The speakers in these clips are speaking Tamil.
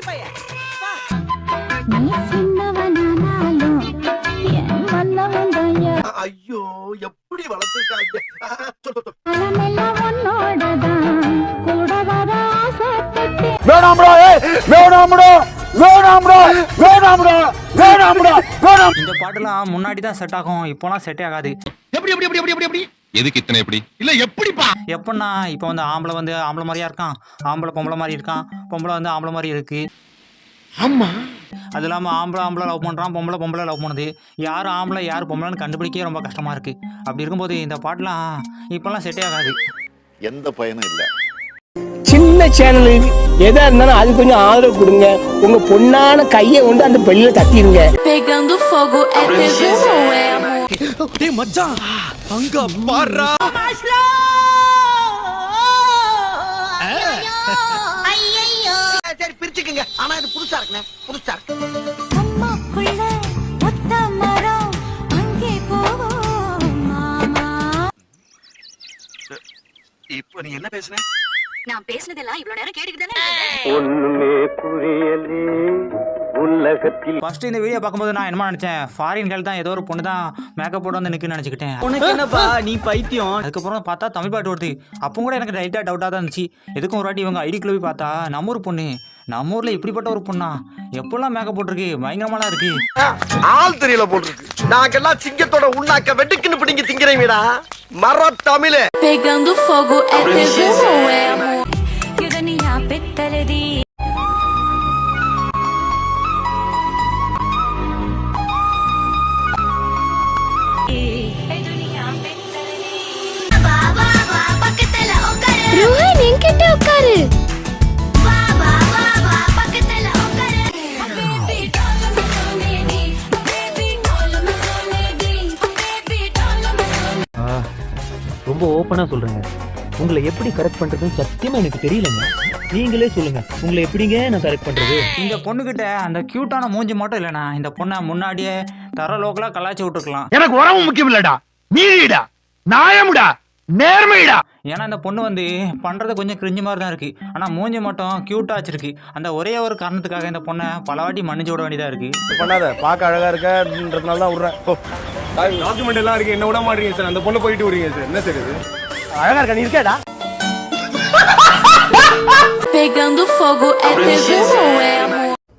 ஓடி பைய ஐயோ எப்படி ஆசைப்பட்டு வேணாம்டா வேணாம்டா வேணாம்டா வேணாம்டா வேணாம்டா வேணாம் இந்த பாட்டுலாம் முன்னாடி தான் செட் ஆகும் இப்போலாம் செட்டே ஆகாது. எப்படி எப்படி எப்படி எப்படி எப்படி எப்படி? எதுக்கு இத்தனை எப்படி இல்ல எப்படிப்பா? எப்படின்னா இப்போ வந்து ஆம்பளை வந்து ஆம்பளை மாதிரியா இருக்கான். ஆம்பளை பொம்பளை மாதிரி இருக்கான். பொம்பளை வந்து ஆம்பளை மாதிரி இருக்கு. ஆமா. அது இல்லாமல் ஆம்பளை ஆம்பளை லவ் பண்ணுறான் பொம்பளை பொம்பளை லவ் பண்ணுது. யார் ஆம்பளை யார் பொம்பளைன்னு கண்டுபிடிக்கவே ரொம்ப கஷ்டமாக இருக்குது அப்படி இருக்கும்போது இந்த பாட்டுலாம் இப்போல்லாம் செட்டே ஆகாது. எந்த பயனும் இல்ல. சின்ன சேனலு எதா இருந்தாலும் அது கொஞ்சம் ஆதரவு கொடுங்க. உங்க பொண்ணான கையை கொண்டு அந்த பெல்லில தட்டிடுங்க Amor? டேய் மச்சான். அங்க பாருடா சரி பிரிச்சுக்கங்க. ஆனா இது புதுசா இருக்குண்ணே. புதுசா இருக்கு. இப்போ நீ என்ன பேசுன? நான் பேசுனதெல்லாம் இவ்வளவு நேரம் கேட்டுக்கிட்டு தானே ஒண்ணுமே புரியலே. உலகத்தில். ஃபர்ஸ்ட் இந்த வீடியோ பார்க்கும்போது நான் என்ன நினச்சேன் ஃபாரின் கேள் தான் ஏதோ ஒரு பொண்ணு தான் மேக்கப் போட்டு வந்து நிற்குன்னு நினச்சிக்கிட்டேன். உனக்கு என்னப்பா நீ பைத்தியம்? அதுக்கப்புறம் பார்த்தா தமிழ் பாட்டு வருது. அப்போ கூட எனக்கு லைட்டாக டவுட்டாக தான் இருந்துச்சு. எதுக்கும் ஒரு வாட்டி இவங்க ஐடிக்குள்ள போய் பார்த்தா நம்ம ஊர் பொண்ணு. நம்ம ஊரில் இப்படிப்பட்ட ஒரு பொண்ணா? எப்பெல்லாம் மேக்கப் போட்டிருக்கு? பயங்கரமாலாம் இருக்கு. ஆள் தெரியல போட்டுருக்கு. நாங்கெல்லாம் சிங்கத்தோட உண்ணாக்க வெட்டுக்குன்னு பிடிங்க திங்கிறீங்கடா மர தமிழே. ரொம்ப ஓப்பனா சொல்றேங்க. உங்களை எப்படி கரெக்ட் பண்றதுன்னு சத்தியமா எனக்கு தெரியலங்க. நீங்களே சொல்லுங்க. உங்களை எப்படிங்க நான் கரெக்ட் பண்றது? இந்த பொண்ணுக்கிட்ட அந்த க்யூட்டான மூஞ்சி மட்டும் இல்லைண்ணா. இந்த பொண்ணை முன்னாடியே தர லோக்கலாக கலாச்சி விட்டுருக்கலாம். எனக்கு உறவு முக்கியம் இல்லடா. நீதிடா நியாயம்டா. நேர்மைடா. ஏன்னா இந்த பொண்ணு வந்து பண்ணுறது கொஞ்சம் கிரிஞ்சு மாதிரி தான் இருக்குது ஆனால் மூஞ்சி மட்டும் க்யூட்டாக வச்சிருக்கு. அந்த ஒரே ஒரு காரணத்துக்காக இந்த பொண்ணை பல வாட்டி மன்னிச்சு விட வேண்டியதாக இருக்குது பண்ணாத. பார்க்க அழகா இருக்கன்றதுனால தான் விடுறேன். டாக்குமெண்ட் எல்லாம் இருக்கு. என்ன விட மாட்டீங்க சார்? அந்த பொண்ணு போயிட்டு விடுறீங்க சார். என்ன சார் இது? அழகா இருக்க? நீ இருக்கேடா?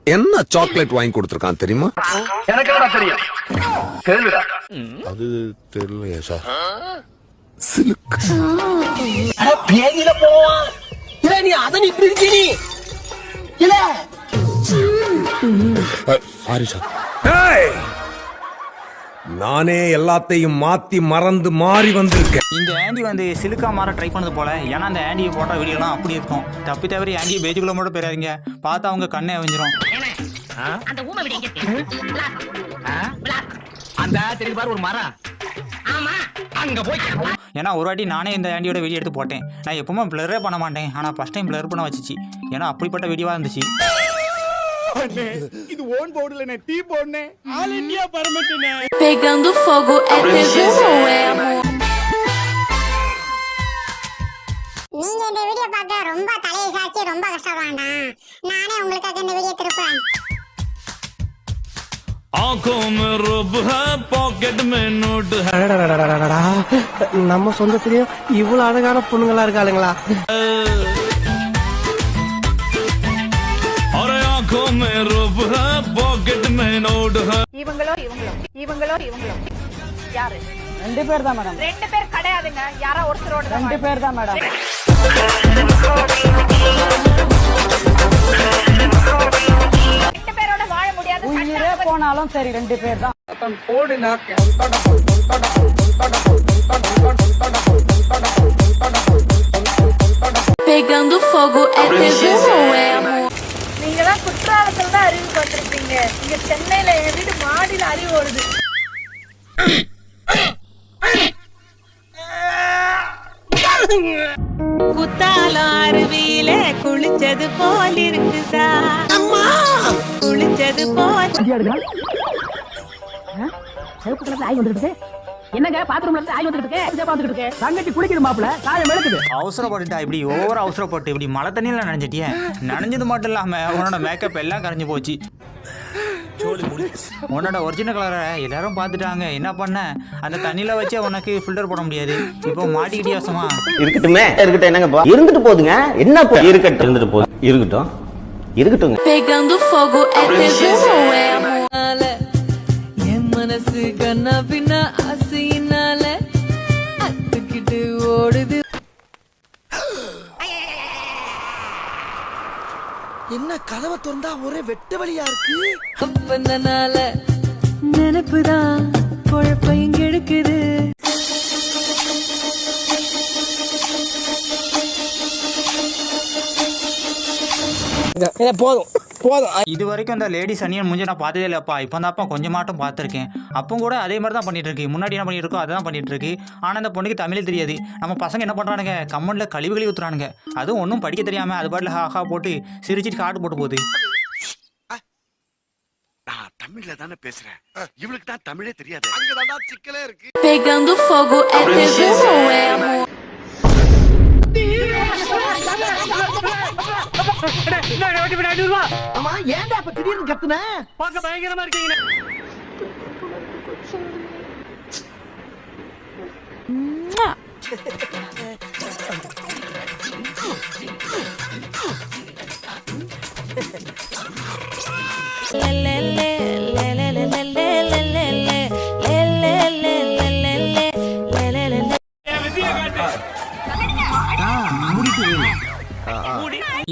என்ன சாக்லேட் வாங்கி கொடுத்துருக்கான் தெரியுமா? எனக்கு தெரியும்? கேளுடா அது தெரியலையா சார். பேதியில போவான் இல்ல நீ அதை நீ பிரிச்சு நீ. இல்ல சாரி. சார் நானே எல்லாத்தையும் மாத்தி மறந்து மாறி வந்திருக்கேன். இந்த ஆண்டி வந்து சிலுக்கா மாற ட்ரை பண்ணது போல ஏன்னா அந்த ஆண்டியை போட்ட வீடியோலாம் அப்படி இருக்கும். தப்பி தவறி ஆண்டி பேஜுக்குள்ள மட்டும் போயிடாதீங்க. பார்த்தா அவங்க கண்ணே அவிஞ்சிரும். அந்த தெரியுது பாரு ஒரு மரம். அங்க போய் ஏன்னா ஒரு வாட்டி நானே இந்த ஆண்டியோட வீடியோ எடுத்து போட்டேன். நான் எப்பவுமே பிளரே பண்ண மாட்டேன். ஆனால் ஃபஸ்ட் டைம் பிளர் பண்ண வச்சுச்சு. ஏன்னா அப்படிப்பட்ட வீடியோவாக இருந்துச்சு. இது ஓன் போர்டுல தீ போடனே ஆல் இந்தியா பர்மிட்டுனே Pegando fogo é tesão ou é amor? நீங்க இந்த வீடியோ பார்க்க ரொம்ப தலையை சாய்ச்சி ரொம்ப கஷ்டப்படாண்டாம் நானே உங்களுக்காக இந்த வீடியோ திருப்பேன் நம்ம சொந்தத்திலயும் இவ்வளவு அழகான பொண்ணுங்களா இருக்காளுங்களா யாரு? ரெண்டு பேர் தான் மேடம். ரெண்டு பேர் கிடையாதுங்க. யாரோ ஒருத்தரோட ரெண்டு பேர் தான் மேடம். ரெண்டு பேரோட வாழ முடியாது. உயிரே போனாலும் சரி ரெண்டு பேர் தான் Pegando fogo é tesão ou é amor? நீங்க தான் குற்றாலத்துல தான் அறிவு பார்த்திருப்பீங்க இங்க சென்னையில என் வீடு மாடியில அறிவு ஓடுது. குளிச்சது போல் இருக்குதா? குளிச்சது போல் சிவப்பு கலர்ல ஆய் வந்துருக்கு என்னங்க பாத்ரூம்ல இருந்து ஆய் வந்துட்டு இருக்கு? பாத்துக்கிட்டு இருக்கு. தங்கச்சி குளிக்குது மாப்பிள காயம் வெளுக்குது. அவசரப்பட்டுட்டா இப்படி ஓவர் அவசரப்பட்டு இப்படி மழை தண்ணியில் நனைஞ்சிட்டியே. நனைஞ்சது மட்டும் இல்லாமல் உன்னோட மேக்கப் எல்லாம் கரைஞ்சு போச்சு. உன்னோட ஒரிஜினல் கலரை எல்லாரும் பார்த்துட்டாங்க. என்ன பண்ண? அந்த தண்ணியில் வச்சு உனக்கு ஃபில்டர் போட முடியாது. இப்போ மாட்டிக்கிட்டே வசமா. இருக்கட்டுமே. இருக்கட்டும் என்னங்க இருந்துட்டு போதுங்க. என்ன இருக்கட்டும். இருந்துட்டு போதும் இருக்கட்டும். இருக்கட்டும் Pegando fogo é tesouro ou é amor? என் மனசு கண்ணா பின்ன ஆசையினால அத்துக்கிட்டு ஓடுது. என்ன கதவை திறந்தா ஒரே வெட்ட வழியா இருக்கு? அப்பந்தனால நினைப்புதான். குழப்பம் கெடுக்குது போதும் போதும். இது வரைக்கும் இந்த லேடிஸ் அணியன் முடிஞ்சு நான் பார்த்ததே இல்லைப்பா இப்போ தான்ப்பா கொஞ்சமாட்டம் பார்த்துருக்கேன். அப்போ கூட அதே மாதிரி தான் பண்ணிட்டு இருக்கு முன்னாடி என்ன பண்ணிட்டு இருக்கோ அதான் பண்ணிட்டு இருக்கு ஆனால் இந்த பொண்ணுக்கு தமிழே தெரியாது. நம்ம பசங்க என்ன பண்ணுறானுங்க கம்மனில் கழிவுகளி ஊற்றுறானுங்க அதுவும் ஒன்றும் படிக்க தெரியாமல் அது பாட்டில் ஹாஹா போட்டு சிரிச்சிட்டு காட்டு போட்டு போகுது. தமிழ்ல தானே பேசுறேன். இவளுக்கு தான் தமிழே தெரியாது. அங்கதான்டா சிக்கலே இருக்கு. ஆமா ஏன்டா இப்ப திடீர்னு கத்துன? பார்க்க பயங்கரமா இருக்கீங்க.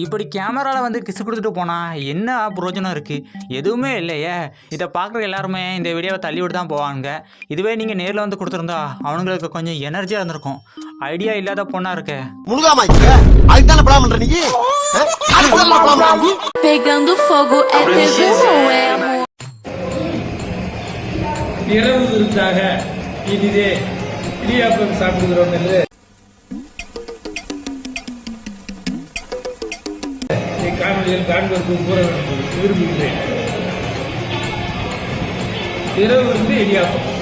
இப்படி கேமராவில் வந்து கிசு கொடுத்துட்டு போனா என்ன பிரயோஜனம் இருக்குது எதுவுமே இல்லையே. இதை பார்க்குற எல்லாருமே இந்த வீடியோவை தள்ளி விட்டு தான் போவாங்க. இதுவே நீங்கள் நேரில் வந்து கொடுத்துருந்தா அவனுங்களுக்கு கொஞ்சம் எனர்ஜியாக இருந்திருக்கும். ஐடியா இல்லாத பொண்ணாக இருக்க. முழுகாமா அதுக்கு படம் பண்ற நீ? Pegando fogo é tesouro ou é amor? இரவு விருந்தாக இனிதே இடியாப்பம் சாப்பிடுகிறோம் என்று காணொலியில் காண்பதற்கு கூற வேண்டும் விரும்புகிறேன். இரவு வந்து இடியாப்பம்.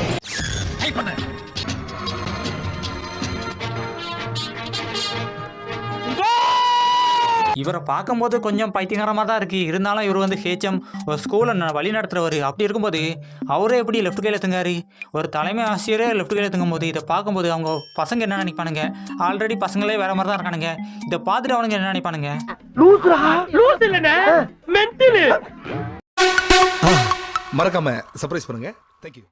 இவரை பார்க்கும்போது கொஞ்சம் பைத்தியகாரமாக தான் இருக்குது இருந்தாலும் இவர் வந்து ஹேச்சம் ஒரு ஸ்கூலை வழி நடத்துகிறவர் அப்படி இருக்கும்போது அவரே எப்படி லெஃப்ட் கையில் எத்துங்காரு ஒரு தலைமை ஆசிரியரே லெஃப்ட் கையில் எத்துங்கும் போது இதை பார்க்கும்போது அவங்க பசங்க என்ன நினைப்பானுங்க? ஆல்ரெடி பசங்களே வேற மாதிரி தான் இருக்கானுங்க. இதை பார்த்துட்டு அவனுங்க என்ன நினைப்பானுங்க? மறக்காம சர்ப்ரைஸ் பண்ணுங்க. தேங்க்யூ